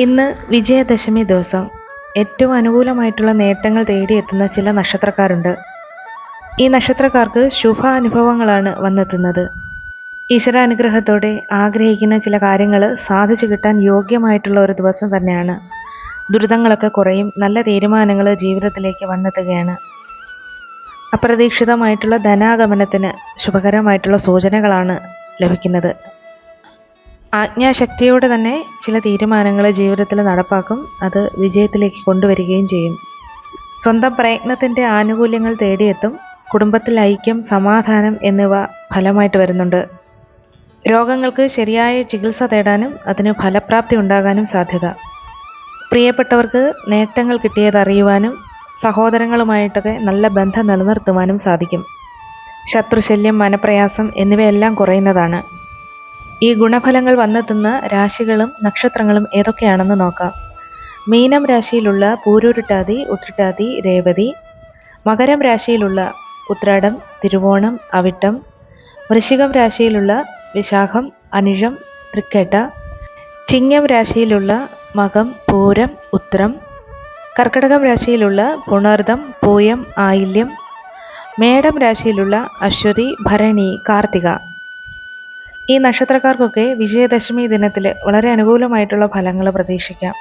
ഇന്ന് വിജയദശമി ദിവസം. ഏറ്റവും അനുകൂലമായിട്ടുള്ള നേട്ടങ്ങൾ തേടിയെത്തുന്ന ചില നക്ഷത്രക്കാരുണ്ട്. ഈ നക്ഷത്രക്കാർക്ക് ശുഭ അനുഭവങ്ങളാണ് വന്നെത്തുന്നത്. ഈശ്വരാനുഗ്രഹത്തോടെ ആഗ്രഹിക്കുന്ന ചില കാര്യങ്ങൾ സാധിച്ചു കിട്ടാൻ യോഗ്യമായിട്ടുള്ള ഒരു ദിവസം തന്നെയാണ്. ദുരിതങ്ങളൊക്കെ കുറയും നല്ല തീരുമാനങ്ങൾ ജീവിതത്തിലേക്ക് വന്നെത്തുകയാണ്. അപ്രതീക്ഷിതമായിട്ടുള്ള ധനാഗമനത്തിന് ശുഭകരമായിട്ടുള്ള സൂചനകളാണ് ലഭിക്കുന്നത്. ആജ്ഞാശക്തിയോടെ തന്നെ ചില തീരുമാനങ്ങൾ ജീവിതത്തിൽ നടപ്പാക്കും അത് വിജയത്തിലേക്ക് കൊണ്ടുവരികയും ചെയ്യും. സ്വന്തം പ്രയത്നത്തിന്റെ ആനുകൂല്യങ്ങൾ തേടിയെത്തും കുടുംബത്തിൽ ഐക്യം സമാധാനം എന്നിവ ഫലമായിട്ട് വരുന്നുണ്ട്. രോഗങ്ങൾക്ക് ശരിയായ ചികിത്സ തേടാനും അതിന് ഫലപ്രാപ്തി ഉണ്ടാകാനും സാധ്യത. പ്രിയപ്പെട്ടവർക്ക് നേട്ടങ്ങൾ കിട്ടിയതറിയുവാനും സഹോദരങ്ങളുമായിട്ടൊക്കെ നല്ല ബന്ധം നിലനിർത്തുവാനും സാധിക്കും. ശത്രുശല്യം മനപ്രയാസം എന്നിവയെല്ലാം കുറയുന്നതാണ്. ഈ ഗുണഫലങ്ങൾ വന്നെത്തുന്ന രാശികളും നക്ഷത്രങ്ങളും ഏതൊക്കെയാണെന്ന് നോക്കാം. മീനം രാശിയിലുള്ള പൂരൂരുട്ടാതി ഉത്രട്ടാതി രേവതി. മകരം രാശിയിലുള്ള ഉത്രാടം തിരുവോണം അവിട്ടം. വൃശ്ചികം രാശിയിലുള്ള വിശാഖം അനിഴം തൃക്കേട്ട. ചിങ്ങം രാശിയിലുള്ള മകം പൂരം ഉത്രം. കർക്കടകം രാശിയിലുള്ള പുണർദം പൂയം ആയില്യം. മേടം രാശിയിലുള്ള അശ്വതി ഭരണി കാർത്തിക. ഈ നക്ഷത്രക്കാർക്കൊക്കെ വിജയദശമി ദിനത്തിൽ വളരെ അനുകൂലമായിട്ടുള്ള ഫലങ്ങൾ പ്രതീക്ഷിക്കാം.